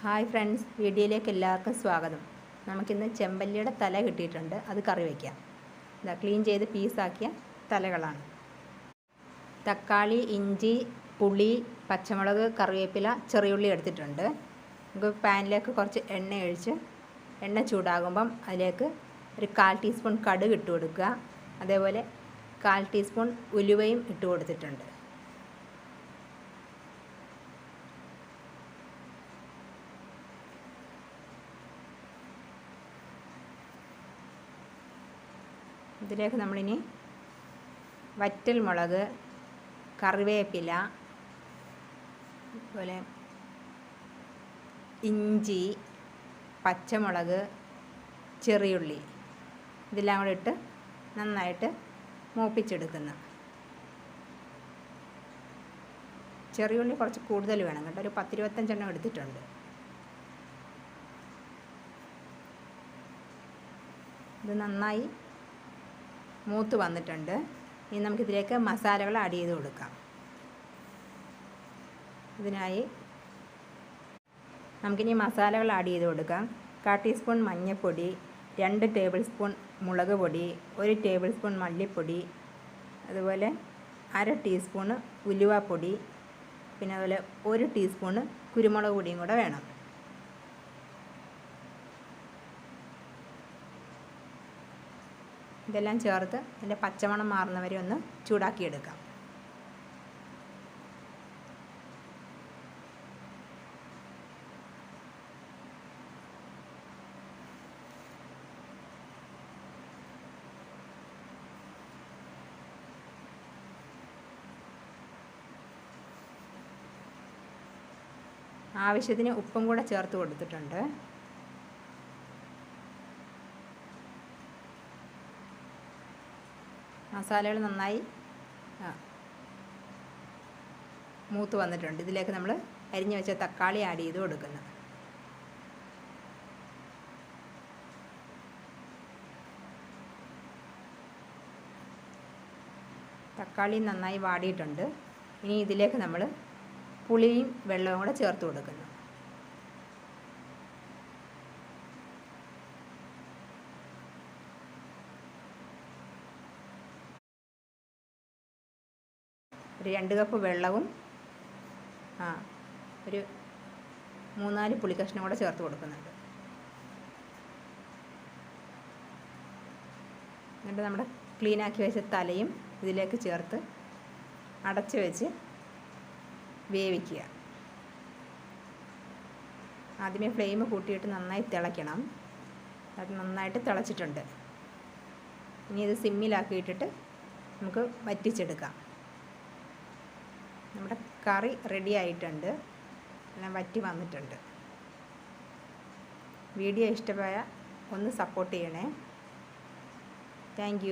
Hi friends വീഡിയോയിലേക്ക് എല്ലാവർക്കും സ്വാഗതം. നമുക്കിന്ന് ചെമ്പല്ലിയുടെ തല കിട്ടിയിട്ടുണ്ട്. അത് കറി വയ്ക്കാം ഇതാ ക്ലീൻ ചെയ്ത് പീസാക്കിയ തലകളാണ്. തക്കാളി ഇഞ്ചി പുളി പച്ചമുളക് കറിവേപ്പില ചെറിയുള്ളി എടുത്തിട്ടുണ്ട്. നമുക്ക് പാനിലേക്ക് കുറച്ച് എണ്ണ ഒഴിച്ച് എണ്ണ ചൂടാകുമ്പം അതിലേക്ക് ഒരു കാൽ ടീസ്പൂൺ കടുക് ഇട്ട് കൊടുക്കുക. അതേപോലെ കാൽ ടീസ്പൂൺ ഉലുവയും ഇട്ട് കൊടുത്തിട്ടുണ്ട്. ഇതിലേക്ക് നമ്മളിനി വറ്റൽ മുളക് കറിവേപ്പില അതുപോലെ ഇഞ്ചി പച്ചമുളക് ചെറിയുള്ളി ഇതെല്ലാം കൂടെ ഇട്ട് നന്നായിട്ട് മൂപ്പിച്ചെടുക്കുന്നു. ചെറിയുള്ളി കുറച്ച് കൂടുതൽ വേണം കേട്ടോ. ഒരു പത്തിരുപത്തഞ്ചെണ്ണം എടുത്തിട്ടുണ്ട്. ഇത് നന്നായി മൂത്ത് വന്നിട്ടുണ്ട്. ഇനി നമുക്കിതിലേക്ക് മസാലകൾ ആഡ് ചെയ്ത് കൊടുക്കാം. ഇതിനായി നമുക്കിനി മസാലകൾ ആഡ് ചെയ്ത് കൊടുക്കാം. കാ ടീസ്പൂൺ മഞ്ഞൾപ്പൊടി രണ്ട് ടേബിൾ സ്പൂൺ മുളക് പൊടി ഒരു ടേബിൾ സ്പൂൺ മല്ലിപ്പൊടി അതുപോലെ അര ടീസ്പൂണ് ഉലുവാപ്പൊടി പിന്നെ അതുപോലെ ഒരു ടീസ്പൂണ് കുരുമുളക് പൊടിയും കൂടെ വേണം. ഇതെല്ലാം ചേർത്ത് അതിന്റെ പച്ചമണം മാറുന്നവരെ ഒന്ന് ചൂടാക്കിയെടുക്കാം. ആവശ്യത്തിന് ഉപ്പും കൂടെ ചേർത്ത് കൊടുത്തിട്ടുണ്ട്. മസാലകൾ നന്നായി മൂത്ത് വന്നിട്ടുണ്ട്. ഇതിലേക്ക് നമ്മൾ അരിഞ്ഞു വെച്ച തക്കാളി ആഡ് ചെയ്ത് കൊടുക്കുന്നു. തക്കാളി നന്നായി വാടിയിട്ടുണ്ട്. ഇനി ഇതിലേക്ക് നമ്മൾ പുളിയും വെള്ളവും കൂടെ ചേർത്ത് കൊടുക്കുന്നു. ഒരു രണ്ട് കപ്പ് വെള്ളവും ആ ഒരു മൂന്നാൽ പുളിക്കഷ്ണം കൂടെ ചേർത്ത് കൊടുക്കുന്നുണ്ട്. എന്നിട്ട് നമ്മുടെ ക്ലീനാക്കി വെച്ച തലയും ഇതിലേക്ക് ചേർത്ത് അടച്ച് വെച്ച് വേവിക്കുക. ആദ്യമേ ഫ്ലെയിം കൂട്ടിയിട്ട് നന്നായി തിളയ്ക്കണം. അത് നന്നായിട്ട് തിളച്ചിട്ടുണ്ട്. ഇനി ഇത് സിമ്മിലാക്കിയിട്ടിട്ട് നമുക്ക് വറ്റിച്ചെടുക്കാം. നമ്മുടെ കറി റെഡി ആയിട്ടുണ്ട്. എല്ലാം വറ്റി വന്നിട്ടുണ്ട്. വീഡിയോ ഇഷ്ടമായ ഒന്ന് സപ്പോർട്ട് ചെയ്യണേ. താങ്ക്